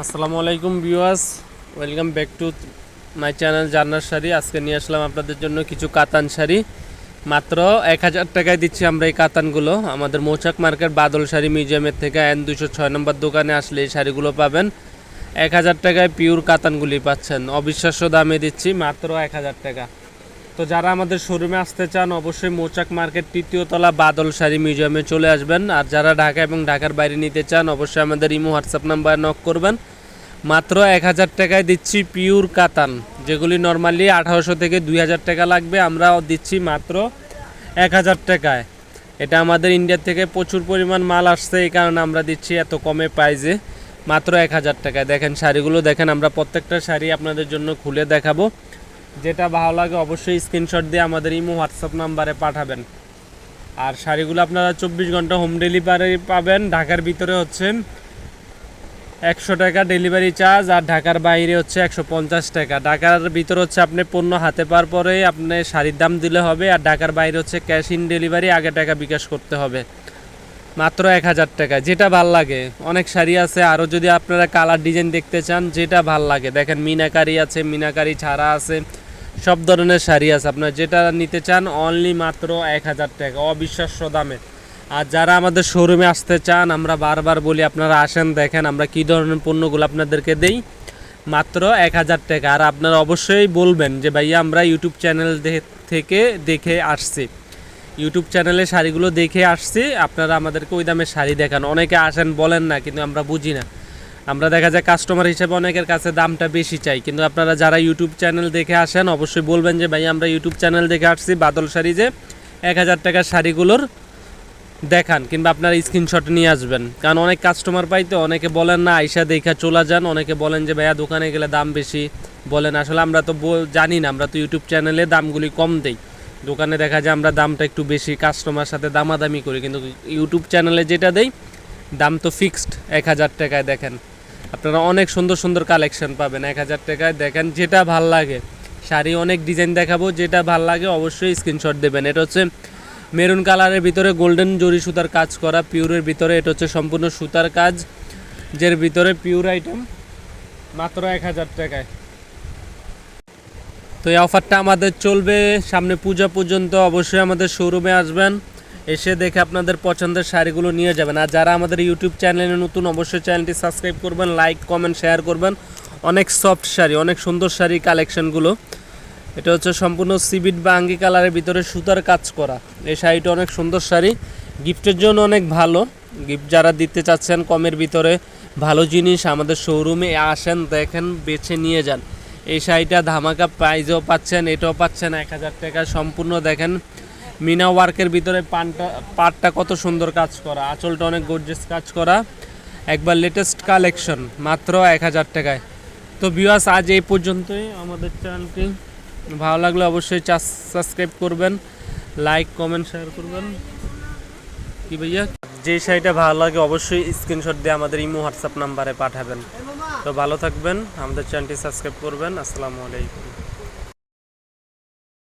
আসসালামু আলাইকুম viewers, welcome back to my channel জান্নার sari. আজকে নিয়ে আসলাম আপনাদের জন্য কিছু কাতান শাড়ি। মাত্র এক হাজার টাকায় দিচ্ছি আমরা এই কাতানগুলো। আমাদের মৌচাক মার্কেট বাদল শাড়ি মিউজিয়ামের থেকে এন দুশো ছয় নম্বর দোকানে আসলে এই শাড়িগুলো পাবেন। এক হাজার টাকায় পিওর কাতানগুলি পাচ্ছেন। অবিশ্বাস্য দামে দিচ্ছি মাত্র এক হাজার টাকা। তো যারা আমাদের শোরুমে আসতে চান, অবশ্যই মৌচাক মার্কেট তৃতীয় তলা বাদল শাড়ি মিউজিয়ামে চলে আসবেন। আর যারা ঢাকা এবং ঢাকার বাইরে নিতে চান, অবশ্যই আমাদের ইমো হোয়াটসঅ্যাপ নাম্বার নক করবেন। মাত্র এক হাজার টাকায় দিচ্ছি পিওর কাতান, যেগুলি নর্মালি আঠারোশো থেকে দুই হাজার টাকা লাগবে। আমরা দিচ্ছি মাত্র এক হাজার টাকায়। এটা আমাদের ইন্ডিয়া থেকে প্রচুর পরিমাণ মাল আসছে, এই কারণে আমরা দিচ্ছি এত কমে প্রাইজে মাত্র এক হাজার টাকায়। দেখেন শাড়িগুলো, দেখেন আমরা প্রত্যেকটা শাড়ি আপনাদের জন্য খুলে দেখাবো। যেটা ভালো লাগে অবশ্যই স্ক্রিনশট দিয়ে আমাদের ইমো হোয়াটসঅ্যাপ নাম্বারে পাঠাবেন। আর শাড়িগুলো আপনারা চব্বিশ ঘণ্টা হোম ডেলিভারি পাবেন। ঢাকার ভিতরে হচ্ছে একশো টাকা ডেলিভারি চার্জ আর ঢাকার বাইরে হচ্ছে একশো পঞ্চাশ টাকা। ঢাকার ভিতরে হচ্ছে আপনি পণ্য হাতে পাওয়ার পরে আপনি শাড়ির দাম দিলে হবে আর ঢাকার বাইরে হচ্ছে ক্যাশ ইন ডেলিভারি আগে টাকা বিকাশ করতে হবে। মাত্র এক হাজার টাকা। যেটা ভালো লাগে। অনেক শাড়ি আছে। আরও যদি আপনারা কালার ডিজাইন দেখতে চান, যেটা ভালো লাগে। দেখেন মিনাকারি আছে, মিনাকারি ছাড়া আছে। সব ধরনের শাড়ি আছে। আপনার যেটা নিতে চান অনলি মাত্র এক হাজার টাকা, অবিশ্বাস্য দামে। আর যারা আমাদের শোরুমে আসতে চান, আমরা বারবার বলি, আপনারা আসেন, দেখেন আমরা কী ধরনের পণ্যগুলো আপনাদেরকে দেই। মাত্র এক হাজার টাকা। আর আপনারা অবশ্যই বলবেন যে, ভাইয়া, আমরা ইউটিউব চ্যানেল থেকে দেখে আসছি। ইউটিউব চ্যানেলে শাড়িগুলো দেখে আসছি। আপনারা আমাদেরকে ওই দামে শাড়ি দেখান। অনেকে আসেন, বলেন না, কিন্তু আমরা বুঝি না। আমরা দেখা যায় কাস্টমার হিসেবে অনেকের কাছে দামটা বেশি চাই। কিন্তু আপনারা যারা ইউটিউব চ্যানেল দেখে আসেন, অবশ্যই বলবেন যে, ভাই, আমরা ইউটিউব চ্যানেল দেখে আসছি, বাদল শাড়ি যে, এক হাজার টাকার শাড়িগুলোর দেখান। কিংবা আপনার স্ক্রিনশট নিয়ে আসবেন। কারণ অনেক কাস্টমার পাই তো অনেকে বলেন, না, আইসা দেখা চলে যান। অনেকে বলেন যে, ভাইয়া, দোকানে গেলে দাম বেশি। বলেন, আসলে আমরা তো জানি না, আমরা তো ইউটিউব চ্যানেলে দামগুলি কম দেই। দোকানে দেখা যায় আমরা দামটা একটু বেশি কাস্টমার সাথে দামাদামি করি। কিন্তু ইউটিউব চ্যানেলে যেটা দেই, দাম তো ফিক্সড এক হাজার টাকায় দেখেন। আপনারা অনেক সুন্দর সুন্দর কালেকশন পাবেন। এক হাজার টাকায় দেখেন যেটা ভালো লাগে। শাড়ি অনেক ডিজাইন দেখাবো, যেটা ভালো লাগে অবশ্যই স্ক্রিনশট দেবেন। এটা হচ্ছে মেরুন কালারের ভিতরে গোল্ডেন জরি সুতার কাজ করা পিওরের ভিতরে এটা হচ্ছে সম্পূর্ণ সুতার কাজ, যের ভিতরে পিওর আইটেম মাত্র এক হাজার টাকায়। তো এই অফারটা আমাদের চলবে। সামনে পূজা পর্যন্ত অবশ্যই আমাদের শোরুমে আসবেন। এসে দেখে আপনাদের পছন্দের শাড়িগুলো নিয়ে যাবেন। আর যারা আমাদের ইউটিউব চ্যানেলে নতুন, অবশ্যই চ্যানেলটি সাবস্ক্রাইব করবেন লাইক কমেন্ট শেয়ার করবেন। অনেক সফট শাড়ি, অনেক সুন্দর শাড়ি কালেকশনগুলো এটা হচ্ছে সম্পূর্ণ সিবিট বা আঙ্গি কালারের ভিতরে সুতার কাজ করা। এই শাড়িটা অনেক সুন্দর শাড়ি। গিফটের জন্য অনেক ভালো। গিফট যারা দিতে চাচ্ছেন, কমের ভিতরে ভালো জিনিস আমাদের শোরুমে আসেন, দেখেন, বেছে নিয়ে যান। এই শাড়িটা ধামাকা প্রাইজও পাচ্ছেন, এটাও পাচ্ছেন এক হাজার টাকা। সম্পূর্ণ দেখেন মিনা ওয়ার্কের ভিতরে পানটা, পাটটা কত সুন্দর কাজ করা, আঁচলটা অনেক গর্জেস কাজ করা। একবার লেটেস্ট কালেকশন মাত্র এক হাজার টাকায়। তো ভিউয়ার্স আজ এই পর্যন্তই আমাদের চ্যানেলটি ভালো লাগলে অবশ্যই সাবস্ক্রাইব করবেন লাইক কমেন্ট শেয়ার করবেন। কি ভাইয়া? যে শাড়িটা ভালো লাগে অবশ্যই স্ক্রিনশট দিয়ে আমাদের ইমো হোয়াটসঅ্যাপ নাম্বারে পাঠাবেন। তো ভালো থাকবেন, আমাদের চ্যানেলটি সাবস্ক্রাইব করবেন। আসসালামু আলাইকুম।